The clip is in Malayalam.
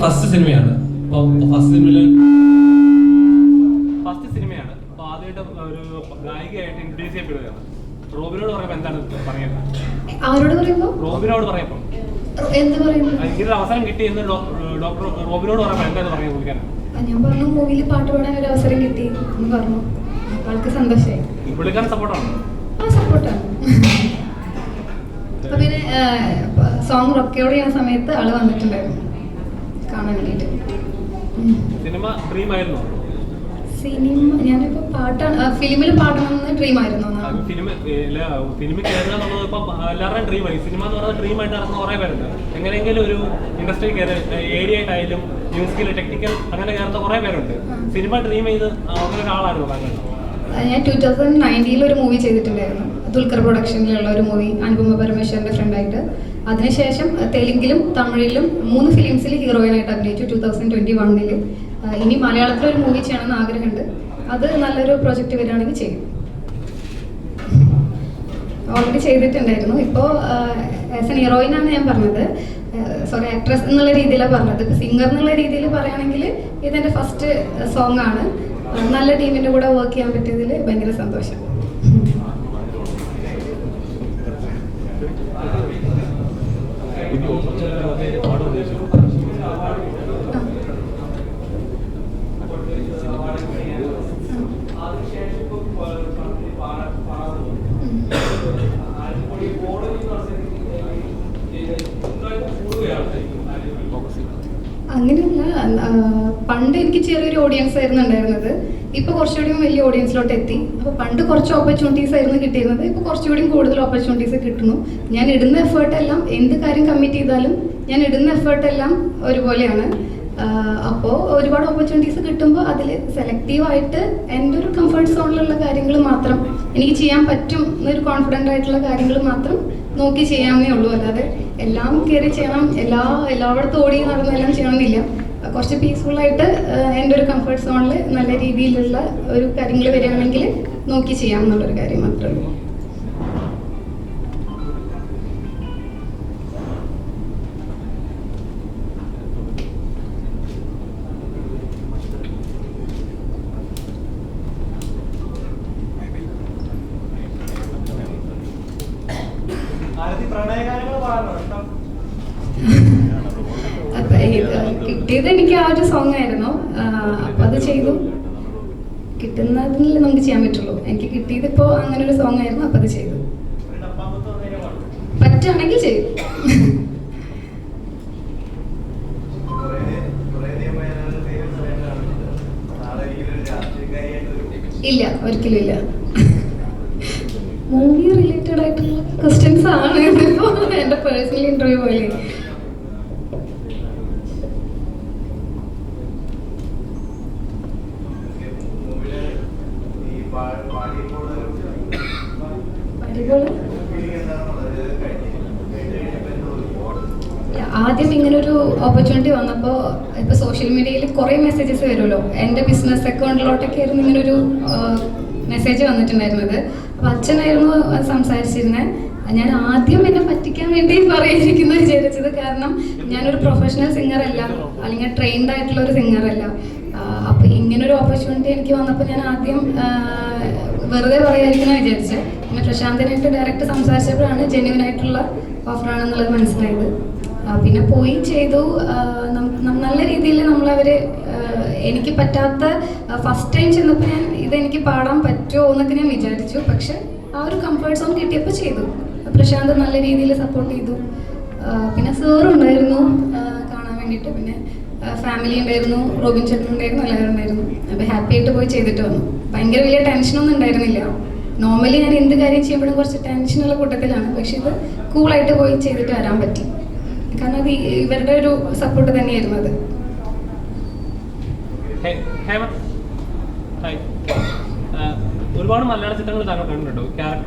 ഫസ്റ്റ് സിനിമയാണ്. അപ്പോൾ ഫസ്റ്റ് സിനിമയിൽ ഫസ്റ്റ് സിനിമയാണ്. അപ്പൊ ആദ്യമായിട്ട് ഒരു ഗായികയായിട്ട് ഇൻട്രൊഡ്യൂസ് ചെയ്യപ്പെടുകയാണ്. റോബിനോട് പറയുമ്പോൾ എന്താണ് പറയുന്നത് ആരോട് പറയുമ്പോ റോബിനോട് പറയുമ്പോൾ എന്ത് പറയുന്നു? ഇങ്ങനെ അവസരം കിട്ടി എന്ന് ഡോക്ടർ റോബിനോട് പറയുമ്പോൾ എന്താണ് പറയുന്നത് പുള്ളിക്കാരൻ ഞാൻ പറഞ്ഞു മൂവിയിൽ പാട്ട് പാടാൻ ഒരു അവസരം കിട്ടി എന്ന് പറഞ്ഞു. ആൾക്ക് സന്തോഷമായി പുള്ളിക്കാരൻ സപ്പോർട്ടാണ്? ആ സപ്പോർട്ടാണ്. അപ്പൊ പിന്നെ സോങ് റൊക്കയോട് ചെയ്യുന്ന സമയത്ത് ആൾ വന്നിട്ടുണ്ടായിരുന്നു വേണ്ടിയിട്ട്. സിനിമ ഡ്രീം ആയിരുന്നു? സിനിമ ഞാനിപ്പോ പാട്ടാണ് ഫിലിമിൽ പാടണമെന്ന് ഡ്രീം ആയിരുന്നു എന്നാണ്. ഫിലിം ഫിലിമിൽ കയറുക എന്നുള്ളത് ഇപ്പം എല്ലാവരുടെയും ഡ്രീമായി സിനിമ എന്ന് പറയുന്നത് ഡ്രീം ആയിട്ട് നടക്കുന്ന കുറേ പേരുണ്ട്. എങ്ങനെയെങ്കിലും ഒരു ഇൻഡസ്ട്രി ഏരിയ ആയിട്ടായാലും മ്യൂസിക്കൽ ടെക്നിക്കൽ അങ്ങനെ കയറുന്ന കുറേ പേരുണ്ട്. സിനിമ ഡ്രീം ചെയ്ത് അങ്ങനെ ഒരാളായിരുന്നു താങ്കൾ. ആ, ഞാൻ ടൂ തൗസൻഡ് നയന്റീനിൽ ഒരു മൂവി ചെയ്തിട്ടുണ്ടായിരുന്നു. ദുൽഖർ പ്രൊഡക്ഷനിലുള്ള ഒരു മൂവി അനുപമ പരമേശ്വരന്റെ ഫ്രണ്ടായിട്ട് അതിനുശേഷം തെലുങ്കിലും തമിഴിലും മൂന്ന് ഫിലിംസിൽ ഹീറോയിനായിട്ട് അഭിനയിച്ചു ടൂ തൗസൻഡ് ട്വന്റി വണ്ണിൽ ഇനി മലയാളത്തിൽ ഒരു മൂവി ചെയ്യണമെന്ന് ആഗ്രഹമുണ്ട്. അത് നല്ലൊരു പ്രൊജക്റ്റ് വരികയാണെങ്കിൽ ചെയ്യും. ഓൾറെഡി ചെയ്തിട്ടുണ്ടായിരുന്നു. ഇപ്പോൾ ആസ് എൻ ഹീറോയിനാണ് ഞാൻ പറഞ്ഞത്. സോറി ആക്ട്രസ് എന്നുള്ള രീതിയിലാണ് പറഞ്ഞത്. ഇപ്പോൾ സിംഗർ എന്നുള്ള രീതിയിൽ പറയുകയാണെങ്കിൽ ഇതെന്റെ ഫസ്റ്റ് സോങ് ആണ്. നല്ല ടീമിന്റെ കൂടെ വർക്ക് ചെയ്യാൻ പറ്റിയതിൽ ഭയങ്കര സന്തോഷം. ఇది ఒక చిన్న వాడు వేసారు അങ്ങനെയല്ല പണ്ട് എനിക്ക് ചെറിയൊരു ഓഡിയൻസ് ആയിരുന്നു ഉണ്ടായിരുന്നത്. ഇപ്പൊ കുറച്ചുകൂടി വലിയ ഓഡിയൻസിലോട്ട് എത്തി. അപ്പൊ പണ്ട് കുറച്ച് ഓപ്പർച്യൂണിറ്റീസ് ആയിരുന്നു കിട്ടിയിരുന്നത്. ഇപ്പൊ കുറച്ചുകൂടി കൂടുതൽ ഓപ്പർച്യൂണിറ്റീസ് കിട്ടുന്നു. ഞാൻ ഇടുന്ന എഫേർട്ട് എല്ലാം എന്ത് കാര്യം കമ്മിറ്റ് ചെയ്താലും ഞാൻ ഇടുന്ന എഫേർട്ട് എല്ലാം ഒരുപോലെയാണ്. അപ്പോൾ ഒരുപാട് ഓപ്പർച്യൂണിറ്റീസ് കിട്ടുമ്പോൾ അതിൽ സെലക്റ്റീവായിട്ട് എന്റെ ഒരു കംഫർട്ട് സോണിലുള്ള കാര്യങ്ങൾ മാത്രം എനിക്ക് ചെയ്യാൻ പറ്റും എന്നൊരു കോൺഫിഡന്റ് ആയിട്ടുള്ള കാര്യങ്ങൾ മാത്രം നോക്കി ചെയ്യാമെന്നേ ഉള്ളൂ. അല്ലാതെ എല്ലാം കയറി ചെയ്യണം എല്ലാ എല്ലായിടത്തും ഓടി നടന്ന് എല്ലാം ചെയ്യണമെന്നില്ല. കുറച്ച് പീസ്ഫുള്ളായിട്ട് എന്റെ ഒരു കംഫർട്ട് സോണിൽ നല്ല രീതിയിലുള്ള ഒരു കാര്യങ്ങൾ വരികയാണെങ്കിൽ നോക്കി ചെയ്യാം എന്നുള്ളൊരു കാര്യം മാത്രമേ ഉള്ളൂ കിട്ടിയത് എനിക്ക് ആ ഒരു സോങ് ആയിരുന്നു. അപ്പൊ അത് ചെയ്തു. കിട്ടുന്നതിൽ നമുക്ക് ചെയ്യാൻ പറ്റുള്ളൂ. എനിക്ക് കിട്ടിയത് ഇപ്പോ അങ്ങനെ ഒരു സോങ് ആയിരുന്നു അപ്പൊ അത് ചെയ്തു. പറ്റുകയാണെങ്കിൽ ചെയ്യും. ഇല്ല ഒരിക്കലും ഇല്ല. മൂവി റിലേറ്റഡ് ആയിട്ടുള്ള ക്വസ്റ്റ്യൻസ് ആണ്. പേഴ്സണൽ ഇന്റർവ്യൂ പോലെ. ആദ്യം ഇങ്ങനെ ഒരു ഓപ്പർച്യൂണിറ്റി വന്നപ്പോൾ ഇപ്പോൾ സോഷ്യൽ മീഡിയയിൽ കുറേ മെസ്സേജസ് വരുമല്ലോ. എന്റെ ബിസിനസ് അക്കൗണ്ടിലോട്ടൊക്കെ ആയിരുന്നു ഇങ്ങനൊരു മെസ്സേജ് വന്നിട്ടുണ്ടായിരുന്നത്. അപ്പോൾ അച്ഛനായിരുന്നു സംസാരിച്ചിരുന്നത് ഞാൻ ആദ്യം എന്നെ പറ്റിക്കാൻ വേണ്ടി പറയാതിരിക്കുന്നു വിചാരിച്ചത് കാരണം ഞാനൊരു പ്രൊഫഷണൽ സിംഗർ അല്ല അല്ലെങ്കിൽ ട്രെയിൻഡ് ആയിട്ടുള്ള ഒരു സിംഗർ അല്ല. അപ്പൊ ഇങ്ങനെ ഒരു ഓപ്പർച്യൂണിറ്റി എനിക്ക് വന്നപ്പോൾ ഞാൻ ആദ്യം വെറുതെ പറയാതിരിക്കുന്ന വിചാരിച്ചത് പിന്നെ പ്രശാന്തനായിട്ട് ഡയറക്റ്റ് സംസാരിച്ചപ്പോഴാണ് ജെന്യൂൻ ആയിട്ടുള്ള ഓഫറാണെന്നുള്ളത് മനസ്സിലായത്. പിന്നെ പോയി ചെയ്തു. നല്ല രീതിയിൽ നമ്മളവർ എനിക്ക് പറ്റാത്ത ഫസ്റ്റ് ടൈം ചെന്നപ്പോൾ ഞാൻ ഇതെനിക്ക് പാടാൻ പറ്റുമോ എന്നൊക്കെ ഞാൻ വിചാരിച്ചു. പക്ഷെ ആ ഒരു കംഫർട്ട് സോൺ കിട്ടിയപ്പോൾ ചെയ്തു. പ്രശാന്ത് നല്ല രീതിയിൽ സപ്പോർട്ട് ചെയ്തു. പിന്നെ സാറും ഉണ്ടായിരുന്നു. കാണാൻ വേണ്ടിയിട്ട്. പിന്നെ ഫാമിലി ഉണ്ടായിരുന്നു. റോബിൻ ചേട്ടൻ ഉണ്ടായിരുന്നു എല്ലാവരും ഉണ്ടായിരുന്നു. അപ്പോൾ ഹാപ്പി ആയിട്ട് പോയി ചെയ്തിട്ട് വന്നു. ഭയങ്കര വലിയ ടെൻഷനൊന്നും ഉണ്ടായിരുന്നില്ല. നോർമലി ഞാൻ എന്ത് കാര്യം ചെയ്യുമ്പോഴും കുറച്ച് ടെൻഷനുള്ള കൂട്ടത്തിലാണ്. പക്ഷെ ഇത് കൂളായിട്ട് പോയി ചെയ്തിട്ട് വരാൻ പറ്റി. കാരണം അത് ഇവരുടെ ഒരു സപ്പോർട്ട് തന്നെയായിരുന്നു അത്. ഒരുപാട് മലയാള ചിത്രങ്ങൾ താങ്കൾ കണ്ടിട്ടുണ്ടോ? ക്യാരക്ടർ